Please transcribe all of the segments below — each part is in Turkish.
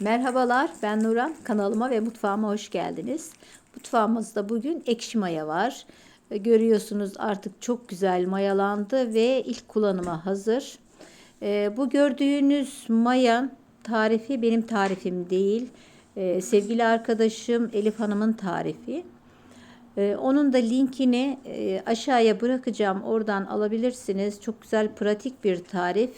Merhabalar, ben Nuran. Kanalıma ve mutfağıma hoş geldiniz. Mutfağımızda bugün ekşi maya var. Görüyorsunuz artık çok güzel mayalandı ve ilk kullanıma hazır. E, bu gördüğünüz maya tarifi benim tarifim değil. E, sevgili arkadaşım Elif Hanım'ın tarifi. Ee, onun da linkini e, aşağıya bırakacağım. Oradan alabilirsiniz. Çok güzel, pratik bir tarif.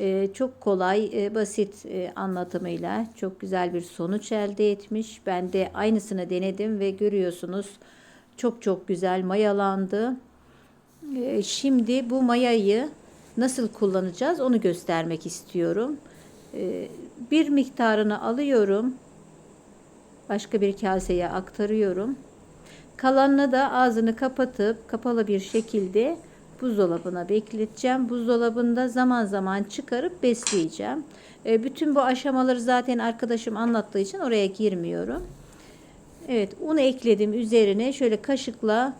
Ee, çok kolay, e, basit e, anlatımıyla çok güzel bir sonuç elde etmiş. Ben de aynısını denedim ve görüyorsunuz çok çok güzel mayalandı. Ee, Şimdi bu mayayı nasıl kullanacağız onu göstermek istiyorum. Bir miktarını alıyorum. Başka bir kaseye aktarıyorum. Kalanını da ağzını kapatıp kapalı bir şekilde buzdolabına bekleteceğim. Buzdolabında zaman zaman çıkarıp besleyeceğim. E, bütün bu aşamaları zaten arkadaşım anlattığı için oraya girmiyorum. Evet, unu ekledim üzerine şöyle kaşıkla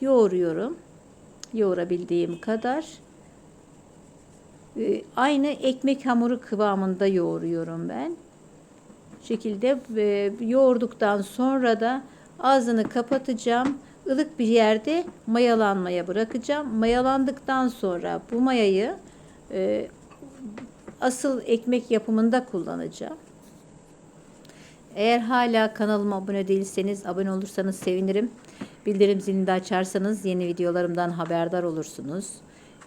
yoğuruyorum. Yoğurabildiğim kadar. E, aynı ekmek hamuru kıvamında yoğuruyorum ben. Şekilde e, yoğurduktan sonra da Ağzını kapatacağım. ılık bir yerde mayalanmaya bırakacağım. Mayalandıktan sonra bu mayayı e, asıl ekmek yapımında kullanacağım. Eğer hala kanalıma abone değilseniz abone olursanız sevinirim. Bildirim zilini de açarsanız yeni videolarımdan haberdar olursunuz.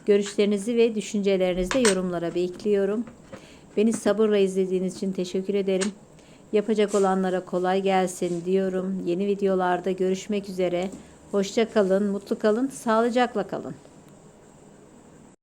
Görüşlerinizi ve düşüncelerinizi de yorumlara bekliyorum. Beni sabırla izlediğiniz için teşekkür ederim. Yapacak olanlara kolay gelsin diyorum. Yeni videolarda görüşmek üzere. Hoşça kalın, mutlu kalın, sağlıcakla kalın.